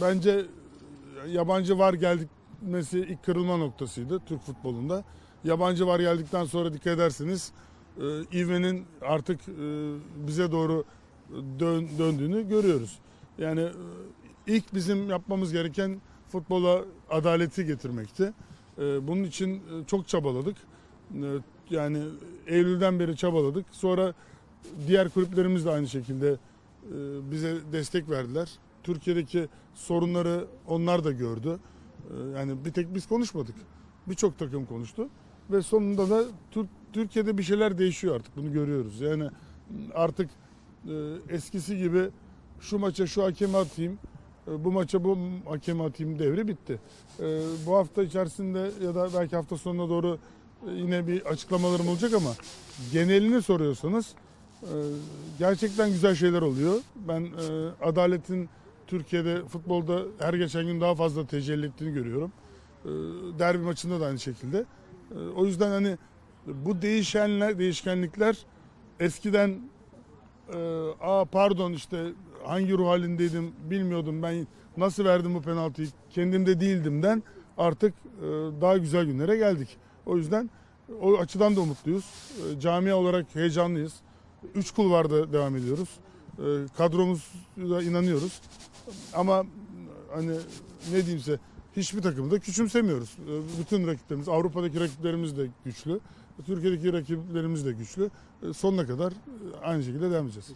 Bence yabancı var gelmesi ilk kırılma noktasıydı Türk futbolunda. Yabancı var geldikten sonra dikkat ederseniz e, ivmenin artık e, bize doğru dön, döndüğünü görüyoruz. Yani e, ilk bizim yapmamız gereken futbola adaleti getirmekti. E, Bunun için e, çok çabaladık. E, Yani Eylül'den beri çabaladık. Sonra diğer kulüplerimiz de aynı şekilde e, bize destek verdiler. Türkiye'deki sorunları onlar da gördü. E, Yani bir tek biz konuşmadık. Birçok takım konuştu. Ve sonunda da Türk, Türkiye'de bir şeyler değişiyor artık. Bunu görüyoruz. Yani artık e, eskisi gibi şu maça şu hakemi atayım, e, bu maça bu hakemi atayım devri bitti. E, Bu hafta içerisinde ya da belki hafta sonuna doğru yine bir açıklamalarım olacak ama genelini soruyorsanız gerçekten güzel şeyler oluyor. Ben adaletin Türkiye'de futbolda her geçen gün daha fazla tecelli ettiğini görüyorum. E, Derbi maçında da aynı şekilde. E, O yüzden hani bu değişenler, değişkenlikler eskiden e, aa pardon işte hangi ruh halindeydim bilmiyordum ben nasıl verdim bu penaltıyı kendimde değildimden artık e, daha güzel günlere geldik. O yüzden o açıdan da umutluyuz. E, Camia olarak heyecanlıyız. Üç kulvarda devam ediyoruz. Kadromuza inanıyoruz. Ama hani ne diyeyimse hiçbir takımı da küçümsemiyoruz. E, Bütün rakiplerimiz, Avrupa'daki rakiplerimiz de güçlü. Türkiye'deki rakiplerimiz de güçlü. E, Sonuna kadar e, aynı şekilde devam edeceğiz.